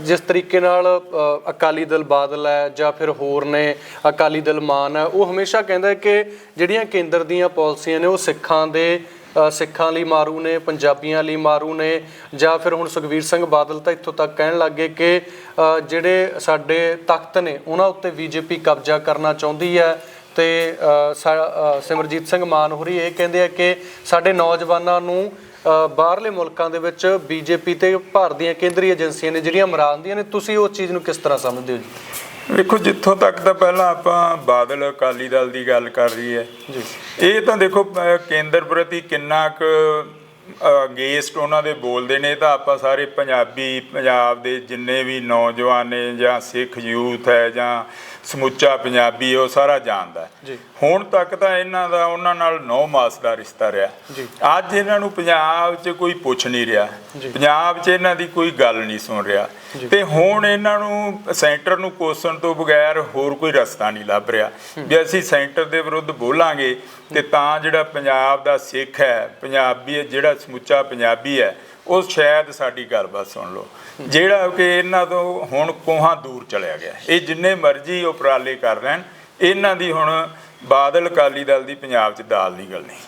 ਜਿਸ ਤਰੀਕੇ ਨਾਲ ਅਕਾਲੀ ਦਲ ਬਾਦਲ ਹੈ ਜਾਂ ਫਿਰ ਹੋਰ ਨੇ ਅਕਾਲੀ ਦਲ ਮਾਨ ਹੈ ਉਹ ਹਮੇਸ਼ਾ ਕਹਿੰਦਾ ਹੈ ਕਿ ਜਿਹੜੀਆਂ ਕੇਂਦਰ ਦੀਆਂ ਪਾਲਿਸੀਆਂ ਨੇ ਉਹ ਸਿੱਖਾਂ ਦੇ ਸਿੱਖਾਂ ਲਈ ਮਾਰੂ ਨੇ ਪੰਜਾਬੀਆਂ ਲਈ ਮਾਰੂ ਨੇ ਜਾਂ ਫਿਰ ਹੁਣ ਸੁਖਵੀਰ ਸਿੰਘ ਬਾਦਲ ਤਾਂ ਇੱਥੋਂ ਤੱਕ ਕਹਿਣ ਲੱਗੇ ਕਿ ਜਿਹੜੇ ਸਾਡੇ ਤਖਤ ਨੇ ਉਹਨਾਂ ਉੱਤੇ ਬੀਜੇਪੀ ਕਬਜ਼ਾ ਕਰਨਾ ਚਾਹੁੰਦੀ ਹੈ। ਤੇ ਅ, ਸਿਮਰਜੀਤ ਸਿੰਘ ਮਾਨ ਹੋਰੀ ਇਹ ਕਹਿੰਦੇ ਆ ਕਿ ਸਾਡੇ ਨੌਜਵਾਨਾਂ ਨੂੰ ਬਾਹਰਲੇ ਮੁਲਕਾਂ ਦੇ ਵਿੱਚ ਬੀਜੇਪੀ ਤੇ ਭਾਰਤ ਦੀਆਂ ਕੇਂਦਰੀ ਏਜੰਸੀਆਂ ਨੇ ਜਿਹੜੀਆਂ ਮਰਾਉਂਦੀਆਂ ਨੇ ਤੁਸੀਂ ਉਸ ਚੀਜ਼ ਨੂੰ ਕਿਸ ਤਰ੍ਹਾਂ ਸਮਝਦੇ ਹੋ ਜੀ? ਵੇਖੋ ਜਿੱਥੋਂ ਤੱਕ ਤਾਂ ਪਹਿਲਾਂ ਆਪਾਂ ਬਾਦਲ ਅਕਾਲੀ ਦਲ ਦੀ ਗੱਲ ਕਰ ਰਹੀ ਹੈ ਜੀ। ਇਹ ਤਾਂ ਦੇਖੋ ਕੇਂਦਰ ਪ੍ਰਤੀ ਕਿੰਨਾ ਕੁ ਅਗੇਂਸਟ ਉਹਨਾਂ ਦੇ ਬੋਲਦੇ ਨੇ ਤਾਂ ਆਪਾਂ ਸਾਰੇ ਪੰਜਾਬੀ ਪੰਜਾਬ ਦੇ ਜਿੰਨੇ ਵੀ ਨੌਜਵਾਨ ਨੇ ਜਾਂ ਸਿੱਖ ਯੂਥ ਹੈ ਜਾਂ ਸਮੁੱਚਾ ਪੰਜਾਬੀ ਉਹ ਸਾਰਾ ਜਾਣਦਾ। ਜੀ। ਹੁਣ ਤੱਕ ਤਾਂ ਇਹਨਾਂ ਦਾ ਉਹਨਾਂ ਨਾਲ ਨੌ ਮਾਸ ਦਾ ਰਿਸ਼ਤਾ ਰਿਹਾ ਜੀ। ਅੱਜ ਇਹਨਾਂ ਨੂੰ ਪੰਜਾਬ 'ਚ ਕੋਈ ਪੁੱਛ ਨਹੀਂ ਰਿਹਾ ਜੀ। ਪੰਜਾਬ 'ਚ ਇਹਨਾਂ ਦੀ ਕੋਈ ਗੱਲ ਨਹੀਂ ਸੁਣ ਰਿਹਾ ਤੇ ਹੁਣ ਇਹਨਾਂ ਨੂੰ ਸੈਂਟਰ ਨੂੰ ਕੋਸਣ ਤੋਂ ਬਗੈਰ ਹੋਰ ਕੋਈ ਰਸਤਾ ਨਹੀਂ ਲੱਭ ਰਿਹਾ ਵੀ ਅਸੀਂ ਸੈਂਟਰ ਦੇ ਵਿਰੁੱਧ ਬੋਲਾਂਗੇ ਤੇ ਤਾਂ ਜਿਹੜਾ ਪੰਜਾਬ ਦਾ ਸਿੱਖ ਹੈ ਪੰਜਾਬੀ ਹੈ, ਜਿਹੜਾ ਸਮੁੱਚਾ ਪੰਜਾਬੀ ਹੈ ਉਹ ਸ਼ਾਇਦ ਸਾਡੀ ਗੱਲਬਾਤ ਸੁਣ ਲਓ। ਜਿਹੜਾ ਕਿ ਇਹਨਾਂ ਤੋਂ ਹੁਣ ਕੋਹਾਂ ਦੂਰ ਚਲਿਆ ਗਿਆ। ਇਹ ਜਿੰਨੇ ਮਰਜ਼ੀ ਉਪਰਾਲੇ ਕਰ ਲੈਣ, ਇਹਨਾਂ ਦੀ ਹੁਣ ਬਾਦਲ ਅਕਾਲੀ ਦਲ ਦੀ ਪੰਜਾਬ 'ਚ ਦਾਲ ਦੀ ਗੱਲ ਨਹੀਂ